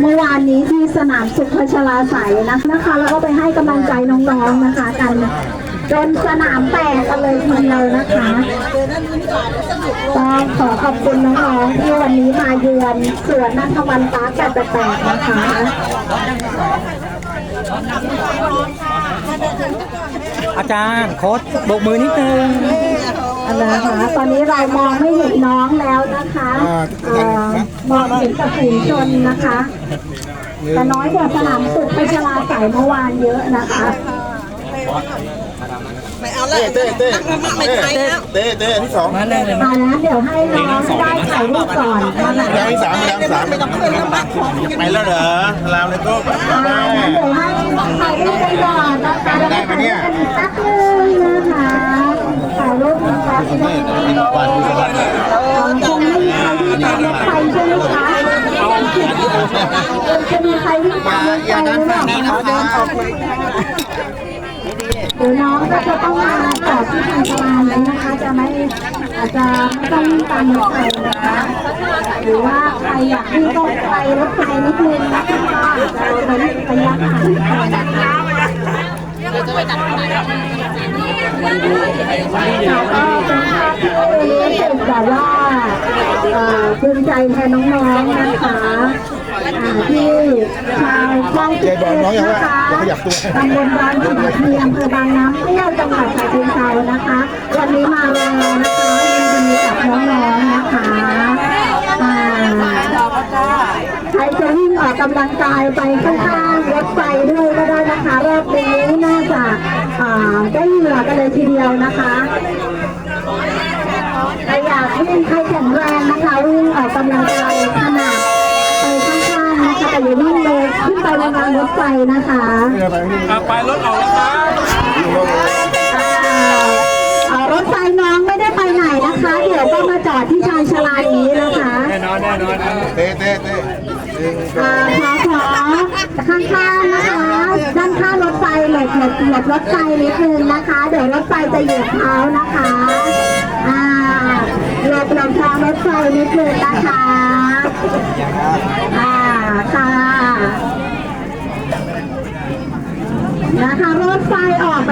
เมื่อวานนี้ที่สนามสุขพัชราใสยนะคะ แล้วก็ไปให้กำลังใจน้องๆนะคะกันจนสนามแตกกันเลยทีเดียวนะคะต้องขอขอบคุณน้องๆที่วันนี้มาเยือนสวนนันทวันปาร์คแบบแปลกๆนะคะอาจารย์โค้ดโบกมือนิดนึงนะคะตอนนี้เรามองไม่เห็นน้องแล้วนะคะ เอ่อมองเห็นแต่ฝูงชนนะคะ แต่น้อยกว่าสนามสุขไปชลาใสยเมื่อวานเยอะนะคะไม่เต้เต้เต้เต้วเต้เต้ที่สองมาเลยเลยมาแล้วเดี๋ยวให้น้องได้ถ่ายรูปก่อนนะคะยังสามยังสามไม่ต้องขึ้นแล้วมั้งไปแล้วเหรอลาวเลยก็อ่างั้นเดี๋ยวให้ถ่ายรูปกันก่อนนะคะแล้วก็ถ่ยรูปกักแป๊บนึงนะคะถ่ายรูปกันแป๊บนึงคงไม่มีใครที่ตามรถไฟใช่ไหมคะจะมี ใครที่ามรถไฟหรือเปล่าคะเดี๋ยวน้องก็จะต้องมาจอที่ทางสะพานเลยนะคะ จะไม่อาจจะไม่ต้องวิ่งตามรถไฟนะคะหรือว่าใครอยากวิ่งก็ไปรถไฟนิดนึงนะคะก็อาจะเว้นระยะห่างหน่อยนะคะค่ะก็เป็นภาพที่รู้สึกแบบว่าภูมิใจแทนน้องๆนะคะที่ชาว คลองสิบเอ็ดนะคะตำบลบางขุนเทียมอำเภอบางน้ำเปรี้ยวจังหวัดฉะเชิงเทรานะคะวันนี้มารอนะคะยินดีกับน้องๆนะคะอ่าใครจะวิ่งออกกำลังกายไปข้างๆรถไฟด้วยก็ได้นะคะรอบนี้น่าจะอ่าได้เหงื่อกันเลยทีเดียวนะคะใครอยากวิ่งใครแข็งแรงนะคะวิ่งออกกำลังกาย ขึ้นไปบนรางรถไฟนะคะไปรถออกแล้วครับอ่าเอ่อรถไฟน้องไม่ได้ไปไหนนะคะ เดี๋ยวก็มาจอดที่ชายชาลานี้นะคะแน่นอนแน่นอนเต้เต้เต้อ่าขอขอข้างๆนะคะ ด้านข้างรถไฟหลบหลบหลบรถไฟนิดนึงนะคะ เดี๋ยวรถไฟจะเหยียบเท้านะคะอ่าหลบหลบทางรถไฟนิดนึงนะคะอ่าค่ะ นะคะรถไฟออกไป